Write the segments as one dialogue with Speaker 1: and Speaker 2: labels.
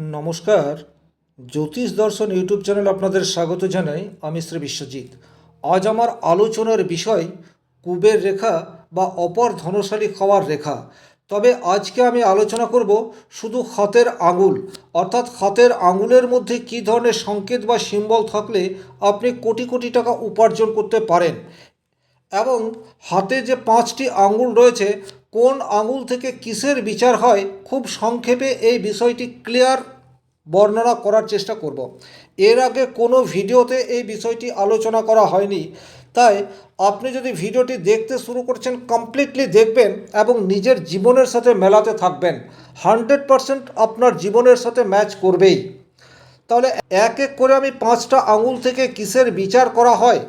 Speaker 1: নমস্কার। জ্যোতিষ দর্শন YouTube channel আপনাদের স্বাগত জানাই আমি শ্রী বিশ্বজিৎ। আজ আমার আলোচনার বিষয় কুবের রেখা বা অপর ধনশালী হওয়ার রেখা। তবে আজকে আমি আলোচনা করব শুধু হাতের আঙুল, অর্থাৎ হাতের আঙুলের মধ্যে কী ধরনের সংকেত বা সিম্বল থাকলে আপনি কোটি কোটি টাকা উপার্জন করতে পারেন। এবং হাতে যে পাঁচটি আঙুল রয়েছে কোন আঙুল থেকে কিসের বিচার হয় খুব সংক্ষেপে এই বিষয়টি ক্লিয়ার বর্ণনা করার চেষ্টা করব। এর আগে কোনো ভিডিওতে এই বিষয়টি আলোচনা করা হয়নি। তাই আপনি যদি ভিডিওটি দেখতে শুরু করছেন কমপ্লিটলি দেখবেন এবং নিজের জীবনের সাথে মেলাতে থাকবেন। হান্ড্রেড পারসেন্ট আপনার জীবনের সাথে ম্যাচ করবেই। তাহলে এক এক করে আমি পাঁচটা আঙুল থেকে কিসের বিচার করা হয়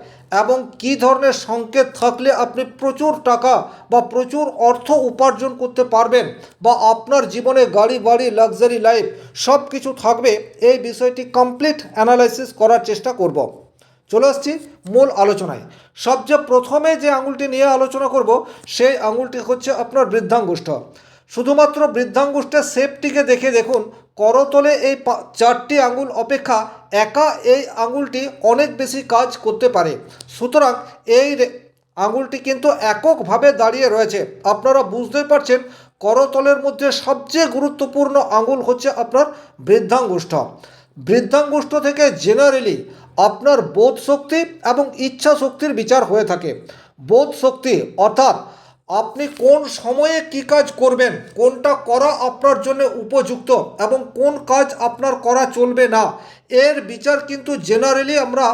Speaker 1: এবং কি ধরনের সংকেত থাকলে আপনি প্রচুর টাকা বা প্রচুর অর্থ উপার্জন করতে পারবেন বা আপনার জীবনে গাড়ি, বাড়ি লাক্সারি লাইফ সব কিছু থাকবে, এই বিষয়টি কমপ্লিট অ্যানালাইসিস করার চেষ্টা করব। চলে আসছি মূল আলোচনায়। সবচেয়ে প্রথমে যে আঙুলটি নিয়ে আলোচনা করব, সেই আঙুলটি হচ্ছে আপনার বৃদ্ধাঙ্গুষ্ঠ। শুধুমাত্র বৃদ্ধাঙ্গুষ্ঠের শেপটিকে দেখে দেখুন করতলে এই চারটি আঙুল অপেক্ষা একা এই আঙুলটি অনেক বেশি কাজ করতে পারে। সুতরাং এই আঙুলটি কিন্তু এককভাবে দাঁড়িয়ে রয়েছে। আপনারা বুঝতে পারছেন, করতলের মধ্যে সবচেয়ে গুরুত্বপূর্ণ আঙুল হচ্ছে আপনার বৃদ্ধাঙ্গুষ্ঠ। বৃদ্ধাঙ্গুষ্ঠ থেকে জেনারেলি আপনার বোধ শক্তি এবং ইচ্ছা শক্তির বিচার হয়ে থাকে। বোধ শক্তি অর্থাৎ আপনি কোন সময়ে কি কাজ করবেন? কোনটা করা আপনার জন্য উপযুক্ত? এবং কোন কাজ আপনার করা চলবে না? এর বিচার কিন্তু জেনারেলি আমরা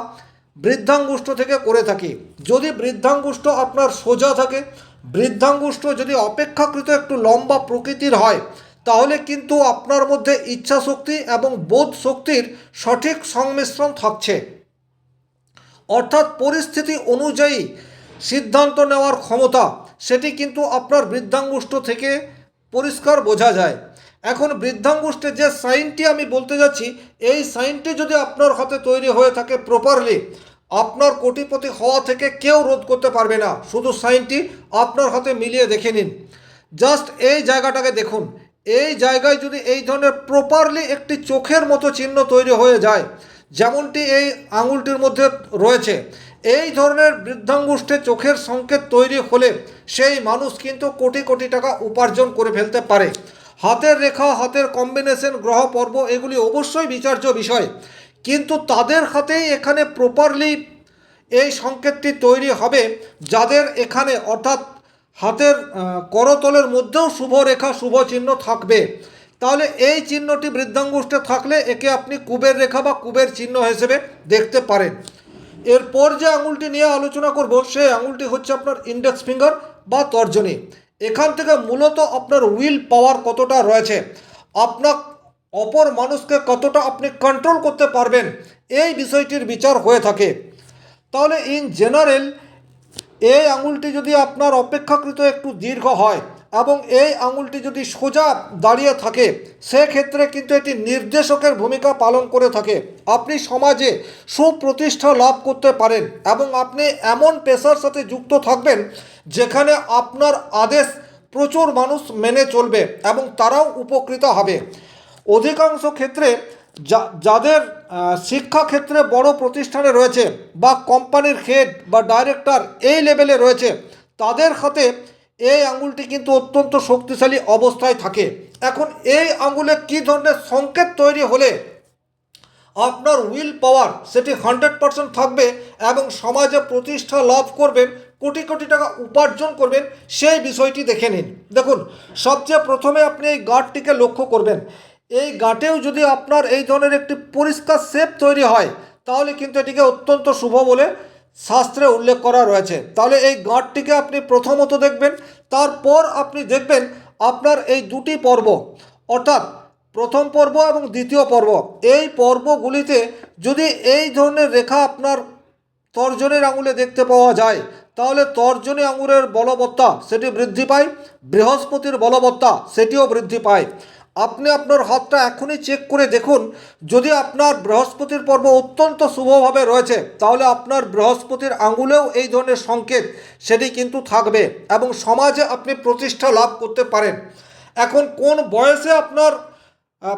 Speaker 1: বৃদ্ধাঙ্গুষ্ঠ থেকে করে থাকি। যদি বৃদ্ধাঙ্গুষ্ঠ আপনার সোজা থাকে, বৃদ্ধাঙ্গুষ্ঠ যদি অপেক্ষাকৃত একটু লম্বা প্রকৃতির হয়, তাহলে কিন্তু আপনার মধ্যে ইচ্ছা শক্তি এবং বোধ শক্তির সঠিক সংমিশ্রণ থাকছে। অর্থাৎ পরিস্থিতি অনুযায়ী সিদ্ধান্ত নেওয়ার ক্ষমতা সেটি কিন্তু আপনার বৃদ্ধাঙ্গুষ্ঠ থেকে পরিষ্কার বোঝা যায়। এখন বৃদ্ধাঙ্গুষ্ঠের যে সাইনটি আমি বলতে যাচ্ছি, এই সাইনটি যদি আপনার হাতে তৈরি হয়ে থাকে প্রপারলি আপনার কোটিপতি হওয়া থেকে কেউ রোধ করতে পারবে না। শুধু সাইনটি আপনার হাতে মিলিয়ে দেখে নিন। জাস্ট এই জায়গাটাকে দেখুন। এই জায়গায় যদি এই ধরনের প্রপারলি একটি চোখের মতো চিহ্ন তৈরি হয়ে যায়, যেমনটি এই আঙুলটির মধ্যে রয়েছে এই ধরনের বৃদ্ধাঙ্গুষ্ঠে চোখের সংকেত তৈরি হলে সেই মানুষ কিন্তু কোটি কোটি টাকা উপার্জন করে ফেলতে পারে। হাতের রেখা, হাতের কম্বিনেশন গ্রহ, পর্ব, এগুলি অবশ্যই বিচার্য বিষয়। কিন্তু তাদের হাতেই এখানে প্রপারলি এই সংকেতটি তৈরি হবে, যাদের এখানে অর্থাৎ হাতের করতলের মধ্যেও শুভ রেখা, শুভ চিহ্ন থাকবে। তাহলে এই চিহ্নটি বৃদ্ধাঙ্গুষ্ঠে থাকলে একে আপনি কুবের রেখা বা কুবের চিহ্ন হিসেবে দেখতে পারেন। এরপর যে আঙুলটি নিয়ে আলোচনা করব, সেই আঙুলটি হচ্ছে আপনার ইন্ডেক্স ফিঙ্গার বা তর্জনী। এখান থেকে মূলত আপনার উইল পাওয়ার কতটা রয়েছে, আপনার অপর মানুষকে কতটা আপনি কন্ট্রোল করতে পারবেন, এই বিষয়টির বিচার হয়ে থাকে। তাহলে ইন জেনারেল এই আঙুলটি যদি আপনার অপেক্ষাকৃত একটু দীর্ঘ হয় এবং এই আঙুলটি যদি সোজা দাঁড়িয়ে থাকে, সেক্ষেত্রে কিন্তু এটি নির্দেশকের ভূমিকা পালন করে থাকে। আপনি সমাজে সুপ্রতিষ্ঠা লাভ করতে পারেন এবং আপনি এমন পেশার সাথে যুক্ত থাকবেন যেখানে আপনার আদেশ প্রচুর মানুষ মেনে চলবে এবং তারাও উপকৃত হবে। অধিকাংশ ক্ষেত্রে যা, যাদের শিক্ষাক্ষেত্রে বড় প্রতিষ্ঠানে রয়েছে বা কোম্পানির হেড বা ডাইরেক্টর এই লেভেলে রয়েছে, তাদের হাতে এই আঙুলটি কিন্তু অত্যন্ত শক্তিশালী অবস্থায় থাকে। এখন এই আঙুলে কী ধরনের সংকেত তৈরি হলে আপনার উইল পাওয়ার সেটি হান্ড্রেড পার্সেন্ট থাকবে এবং সমাজে প্রতিষ্ঠা লাভ করবেন, কোটি কোটি টাকা উপার্জন করবেন, সেই বিষয়টি দেখে নিন। দেখুন, সবচেয়ে প্রথমে আপনি এই গাঁটটিকে লক্ষ্য করবেন। এই গাঁটেও যদি আপনার এই ধরনের একটি পরিষ্কার শেপ তৈরি হয়, তাহলে কিন্তু এটিকে অত্যন্ত শুভ বলে শাস্ত্রে উল্লেখ করা রয়েছে। তাহলে এই গাঁটটিকে আপনি প্রথমত দেখবেন, তারপর আপনি দেখবেন আপনার এই দুটি পর্ব, অর্থাৎ প্রথম পর্ব এবং দ্বিতীয় পর্ব। এই পর্বগুলিতে যদি এই ধরনের রেখা আপনার তর্জনের আঙুলে দেখতে পাওয়া যায়, তাহলে তর্জনী আঙুলের বলবত্তা সেটি বৃদ্ধি পায়, বৃহস্পতির বলবত্তা সেটিও বৃদ্ধি পায়। আপনি আপনার হাতটা এখনই চেক করে দেখুন। যদি আপনার বৃহস্পতির পর্ব অত্যন্ত শুভভাবে রয়েছে, তাহলে আপনার বৃহস্পতির আঙুলেও এই ধরনের সংকেত সেটি কিন্তু থাকবে এবং সমাজে আপনি প্রতিষ্ঠা লাভ করতে পারেন। এখন কোন বয়সে আপনার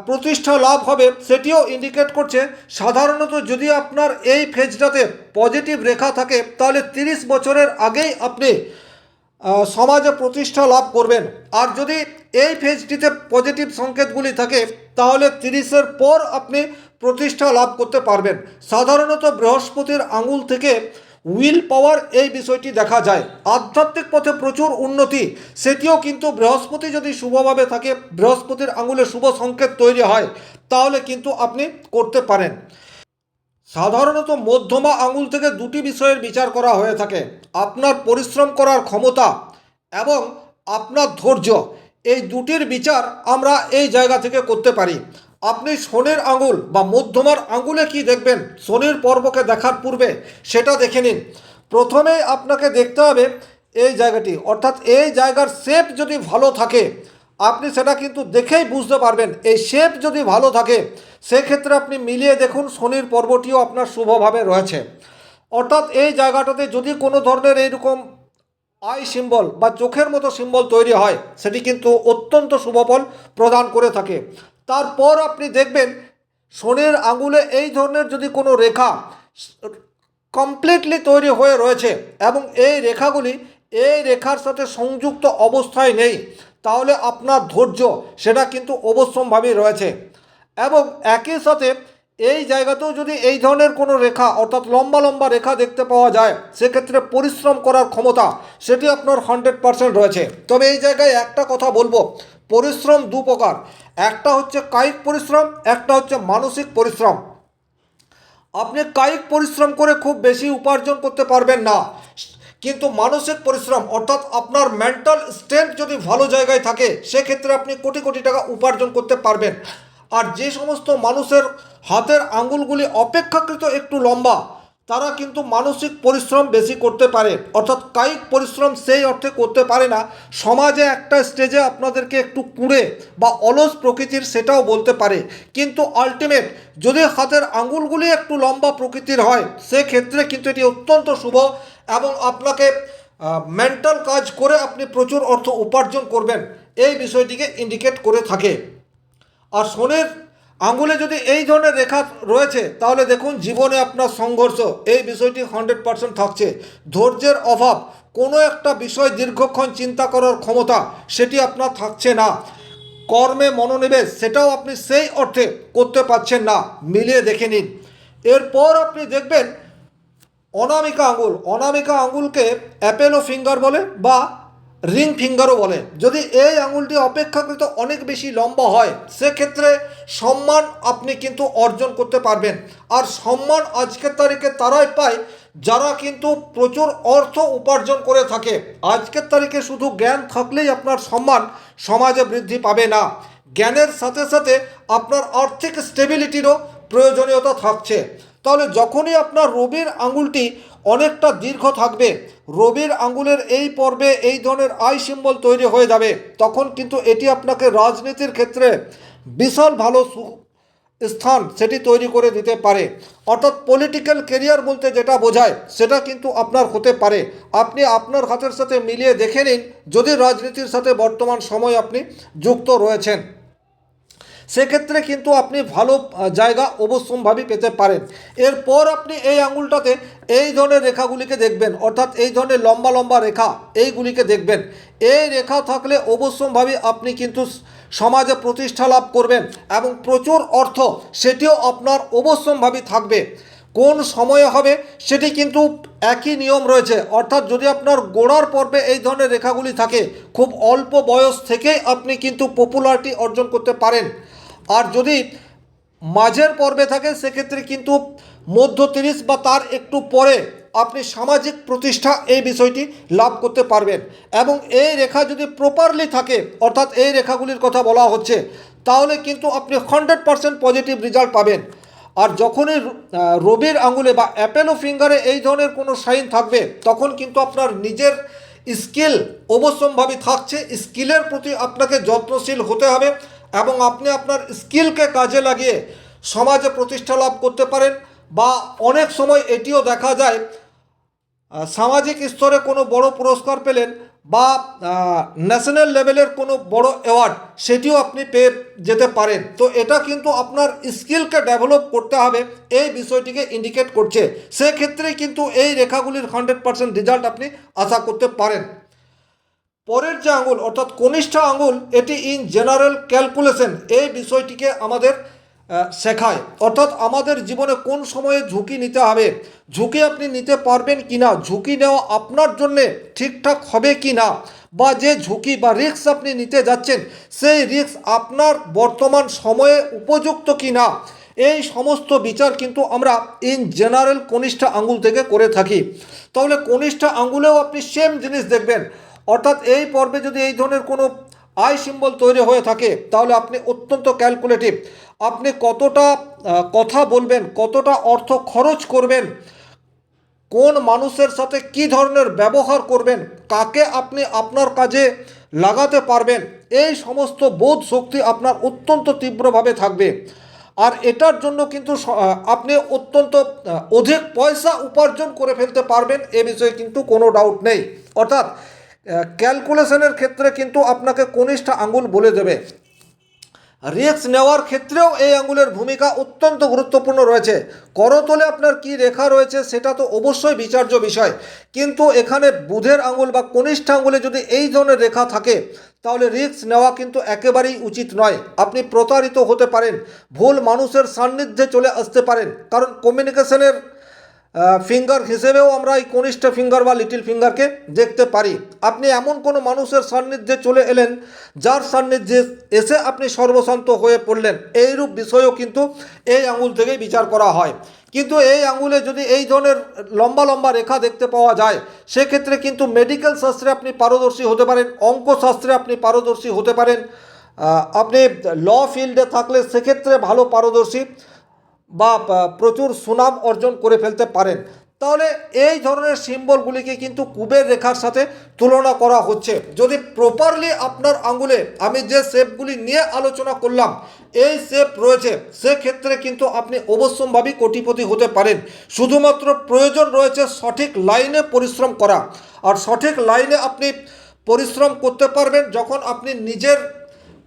Speaker 1: প্রতিষ্ঠা লাভ হবে সেটিও ইন্ডিকেট করছে। সাধারণত যদি আপনার এই ফেজটাতে পজিটিভ রেখা থাকে, তাহলে তিরিশ বছরের আগেই আপনি সমাজে প্রতিষ্ঠা লাভ করবেন। আর যদি এই ফেজটিতে পজিটিভ সংকেতগুলি থাকে, তাহলে তিরিশের পর আপনি প্রতিষ্ঠা লাভ করতে পারবেন। সাধারণত বৃহস্পতির আঙুল থেকে উইল পাওয়ার এই বিষয়টি দেখা যায়। আধ্যাত্মিক পথে প্রচুর উন্নতি, সেটিও কিন্তু বৃহস্পতি যদি শুভভাবে থাকে, বৃহস্পতির আঙুলে শুভ সংকেত তৈরি হয়, তাহলে কিন্তু আপনি করতে পারেন। সাধারণত মধ্যমা আঙুল থেকে দুটি বিষয়ের বিচার করা হয়ে থাকে। আপনার পরিশ্রম করার ক্ষমতা এবং আপনার ধৈর্য, এই দুটির বিচার আমরা এই জায়গা থেকে করতে পারি। আপনি শনির আঙুল বা মধ্যমার আঙুলে কি দেখবেন? শনির পর্বকে দেখার পূর্বে সেটা দেখে নিন। প্রথমে আপনাকে দেখতে হবে এই জায়গাটি। অর্থাৎ এই জায়গার শেপ যদি ভালো থাকে আপনি সেটা কিন্তু দেখেই বুঝতে পারবেন। এই শেপ যদি ভালো থাকে, সেক্ষেত্রে আপনি মিলিয়ে দেখুন শনির পর্বটিও আপনার শুভভাবে রয়েছে। অর্থাৎ এই জায়গাটাতে যদি কোনো ধরনের এইরকম আই সিম্বল বা চোখের মতো সিম্বল তৈরি হয়, সেটি কিন্তু অত্যন্ত শুভফল প্রদান করে থাকে। তারপর আপনি দেখবেন শনির আঙুলে এই ধরনের যদি কোনো রেখা কমপ্লিটলি তৈরি হয়ে রয়েছে এবং এই রেখাগুলি এই রেখার সাথে সংযুক্ত অবস্থায় নেই তাহলে আপনার ধৈর্য, সেটা কিন্তু অবশ্যমভাবেই রয়েছে। এবং একই সাথে এই জায়গাতেও যদি এই ধরনের কোনো রেখা, অর্থাৎ লম্বা লম্বা রেখা দেখতে পাওয়া যায়, সেক্ষেত্রে পরিশ্রম করার ক্ষমতা, সেটি আপনার হান্ড্রেড পারসেন্ট রয়েছে। তবে এই জায়গায় একটা কথা বলব, পরিশ্রম দু প্রকার। একটা হচ্ছে কায়িক পরিশ্রম, একটা হচ্ছে মানসিক পরিশ্রম। আপনি কায়িক পরিশ্রম করে খুব বেশি উপার্জন করতে পারবেন না। কিন্তু মানসিক পরিশ্রম, অর্থাৎ আপনার মেন্টাল স্ট্রেংথ যদি ভালো জায়গায় থাকে, সেক্ষেত্রে আপনি কোটি কোটি টাকা উপার্জন করতে পারবেন। আর যে সমস্ত মানুষের হাতের আঙুলগুলি অপেক্ষাকৃত একটু লম্বা তারা কিন্তু মানসিক পরিশ্রম বেশি করতে পারে। অর্থাৎ কায়িক পরিশ্রম সেই অর্থে করতে পারে না। সমাজে একটা স্টেজে আপনাদেরকে একটু কুঁড়ে বা অলস প্রকৃতির সেটাও বলতে পারে। কিন্তু আলটিমেট যদি হাতের আঙ্গুলগুলি একটু লম্বা প্রকৃতির হয়, সেক্ষেত্রে কিন্তু এটি অত্যন্ত শুভ এবং আপনাকে মেন্টাল কাজ করে আপনি প্রচুর অর্থ উপার্জন করবেন। এই বিষয়টিকে ইন্ডিকেট করে থাকে। আর শনির আঙ্গুলে যদি এই ধরনের রেখা রয়েছে, তাহলে দেখুন জীবনে আপনার সংঘর্ষ, এই বিষয়টি হান্ড্রেড পার্সেন্ট থাকছে। ধৈর্যের অভাব, কোনো একটা বিষয় দীর্ঘক্ষণ চিন্তা করার ক্ষমতা, সেটি আপনার থাকছে না। কর্মে মনোনিবেশ, সেটাও আপনি সেই অর্থে করতে পারছেন না। মিলিয়ে দেখে নিন। এরপর আপনি দেখবেন, অনামিকা আঙুল অনামিকা আঙুলকে অ্যাপেলো ফিঙ্গার বলে বা রিং ফিঙ্গারও বলে, যদি এই আঙুলটি অপেক্ষাকৃত অনেক বেশি লম্বা হয়, সেক্ষেত্রে সম্মান আপনি কিন্তু অর্জন করতে পারবেন। আর সম্মান আজকের তারিখে তারাই পায় যারা কিন্তু প্রচুর অর্থ উপার্জন করে থাকে। আজকের তারিখে শুধু জ্ঞান থাকলেই আপনার সম্মান সমাজে বৃদ্ধি পাবে না। জ্ঞানের সাথে সাথে আপনার আর্থিক স্টেবিলিটিরও প্রয়োজনীয়তা থাকছে। তাহলে যখনই আপনার রবির আঙুলটি অনেকটা দীর্ঘ থাকবে, রবির আঙুলের এই পর্বে এই ধরনের আই সিম্বল তৈরি হয়ে যাবে, তখন কিন্তু এটি আপনাকে রাজনীতির ক্ষেত্রে বিশাল ভালো স্থান সেটি তৈরি করে দিতে পারে। অর্থাৎ পলিটিক্যাল কেরিয়ার বলতে যেটা বোঝায়, সেটা কিন্তু আপনার হতে পারে। আপনি আপনার হাতের সাথে মিলিয়ে দেখে নিন, যদি রাজনীতির সাথে বর্তমান সময় আপনি যুক্ত রয়েছেন। সেক্ষেত্রে কিন্তু আপনি ভালো জায়গা অবশ্যম্ভাবী পেতে পারেন। এরপর আপনি এই আঙুলটাতে এই ধরনের রেখাগুলিকে দেখবেন, অর্থাৎ এই ধরনের লম্বা লম্বা রেখা এইগুলিকে দেখবেন। এই রেখা থাকলে অবশ্যম্ভাবী আপনি কিন্তু সমাজে প্রতিষ্ঠা লাভ করবেন এবং প্রচুর অর্থ সেটিও আপনার অবশ্যম্ভাবী থাকবে। কোন সময়ে হবে সেটি কিন্তু একই নিয়ম রয়েছে, অর্থাৎ যদি আপনার গোড়ার পর্বে এই ধরনের রেখাগুলি থাকে, খুব অল্প বয়স থেকেই আপনি কিন্তু পপুলারিটি অর্জন করতে পারেন। আর যদি মাঝের পর্বে থাকে, সেক্ষেত্রে কিন্তু মধ্য তিরিশ বা তার একটু পরে আপনি সামাজিক প্রতিষ্ঠা এই বিষয়টি লাভ করতে পারবেন। এবং এই রেখা যদি প্রপারলি থাকে, অর্থাৎ এই রেখাগুলির কথা বলা হচ্ছে, তাহলে কিন্তু আপনি হান্ড্রেড পারসেন্ট পজিটিভ রেজাল্ট পাবেন। আর যখনই রবির আঙুলে বা অ্যাপেলো ফিঙ্গারে এই ধরনের কোনো সাইন থাকবে, তখন কিন্তু আপনার নিজের স্কিল অবশ্যম্ভাবী থাকছে। স্কিলের প্রতি আপনাকে যত্নশীল হতে হবে। এবং আপনি আপনার স্কিলকে কাজে লাগিয়ে সমাজে প্রতিষ্ঠা লাভ করতে পারেন বা অনেক সময় এটিও দেখা যায় সামাজিক স্তরে কোনো বড় পুরস্কার পেলেন বা ন্যাশনাল লেভেলের কোনো বড় অ্যাওয়ার্ড সেটিও আপনি পেয়ে যেতে পারেন। তো এটা কিন্তু আপনার স্কিলকে ডেভেলপ করতে হবে, এই বিষয়টিকে ইন্ডিকেট করছে। সেক্ষেত্রে কিন্তু এই রেখাগুলির হান্ড্রেড পার্সেন্ট রেজাল্ট আপনি আশা করতে পারেন। পরের যে আঙুল, অর্থাৎ কনিষ্ঠ আঙুল, এটি ইন জেনারেল ক্যালকুলেশন এই বিষয়টিকে আমাদের শেখায়। অর্থাৎ আমাদের জীবনে কোন সময়ে ঝুঁকি নিতে হবে? ঝুঁকি আপনি নিতে পারবেন কি না ঝুঁকি নেওয়া আপনার জন্যে ঠিকঠাক হবে কি না বা যে ঝুঁকি বা রিস্ক আপনি নিতে যাচ্ছেন, সেই রিস্ক আপনার বর্তমান সময়ে উপযুক্ত কি না এই সমস্ত বিচার কিন্তু আমরা ইন জেনারেল কনিষ্ঠ আঙ্গুল থেকে করে থাকি। তাহলে কনিষ্ঠ আঙ্গুলেও আপনি সেম জিনিস দেখবেন। অর্থাৎ এই পর্বে যদি এই ধরনের কোনো আই সিম্বল তৈরি হয়ে থাকে, তাহলে আপনি অত্যন্ত ক্যালকুলেটিভ। আপনি কতটা কথা বলবেন, কতটা অর্থ খরচ করবেন, কোন মানুষের সাথে কি ধরনের ব্যবহার করবেন, কাকে আপনি আপনার কাজে লাগাতে পারবেন, এই সমস্ত বোধ শক্তি আপনার অত্যন্ত তীব্রভাবে থাকবে। আর এটার জন্য কিন্তু আপনি অত্যন্ত অধিক পয়সা উপার্জন করে ফেলতে পারবেন, এ বিষয়ে কিন্তু কোনো ডাউট নেই। অর্থাৎ ক্যালকুলেশনের ক্ষেত্রে কিন্তু আপনাকে কনিষ্ঠ আঙ্গুল বলে দেবে। রিস্ক নেওয়ার ক্ষেত্রেও এই আঙ্গুলের ভূমিকা অত্যন্ত গুরুত্বপূর্ণ রয়েছে। করতলে আপনার কি রেখা রয়েছে সেটা তো অবশ্যই বিচার্য বিষয়। কিন্তু এখানে বুধের আঙ্গুল বা কনিষ্ঠ আঙ্গুলে যদি এই ধরনের রেখা থাকে, তাহলে রিস্ক নেওয়া কিন্তু একেবারেই উচিত নয়। আপনি প্রতারিত হতে পারেন, ভুল মানুষের সান্নিধ্যে চলে আসতে পারেন। কারণ কমিউনিকেশনের ফিঙ্গার হিসেবেও আমরা এই কনিষ্ঠ ফিঙ্গার বা লিটিল ফিঙ্গারকে দেখতে পারি। আপনি এমন কোনো মানুষের সান্নিধ্যে চলে এলেন, যার সান্নিধ্যে এসে আপনি সর্বশান্ত হয়ে পড়লেন। এইরূপ বিষয়ও কিন্তু এই আঙুল থেকেই বিচার করা হয়। কিন্তু এই আঙুলে যদি এই ধরনের লম্বা লম্বা রেখা দেখতে পাওয়া যায়, সেক্ষেত্রে কিন্তু মেডিকেল শাস্ত্রে আপনি পারদর্শী হতে পারেন, অঙ্কশাস্ত্রে আপনি পারদর্শী হতে পারেন। আপনি ল ফিল্ডে থাকলে সেক্ষেত্রে ভালো পারদর্শী। বা প্রচুর সুনাম অর্জন করে ফেলতে পারেন। তাহলে এই ধরনের সিম্বলগুলিকে কিন্তু কুবের রেখার সাথে তুলনা করা হচ্ছে। যদি প্রপারলি আপনার আঙ্গুলে আমি যে শেপগুলি নিয়ে আলোচনা করলাম, এই শেপ রয়েছে, সেক্ষেত্রে কিন্তু আপনি অবশ্যম্ভাবী কোটিপতি হতে পারেন। শুধুমাত্র প্রয়োজন রয়েছে সঠিক লাইনে পরিশ্রম করা। আর সঠিক লাইনে আপনি পরিশ্রম করতে পারবেন যখন আপনি নিজের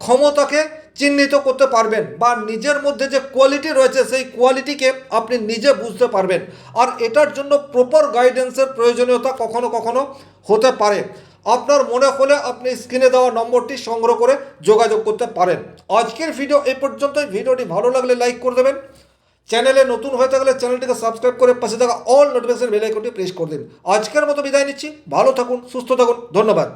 Speaker 1: ক্ষমতাকে চিহ্নিত করতে পারবেন বা নিজের মধ্যে যে কোয়ালিটি রয়েছে, সেই কোয়ালিটিকে আপনি নিজে বুঝতে পারবেন। আর এটার জন্য প্রপার গাইডেন্সের প্রয়োজনীয়তা কখনো কখনো হতে পারে। আপনার মনে হলে আপনি স্ক্রিনে দেওয়া নম্বরটি সংগ্রহ করে যোগাযোগ করতে পারেন। আজকের ভিডিও এই পর্যন্তই। ভিডিওটি ভালো লাগলে লাইক করে দেবেন। চ্যানেলে নতুন হয়ে থাকলে চ্যানেলটিকে সাবস্ক্রাইব করে পাশে থাকা অল নোটিফিকেশন বেল আইকনটি প্রেস করে দিন। আজকের মতো বিদায় নিচ্ছি। ভালো থাকুন, সুস্থ থাকুন। ধন্যবাদ।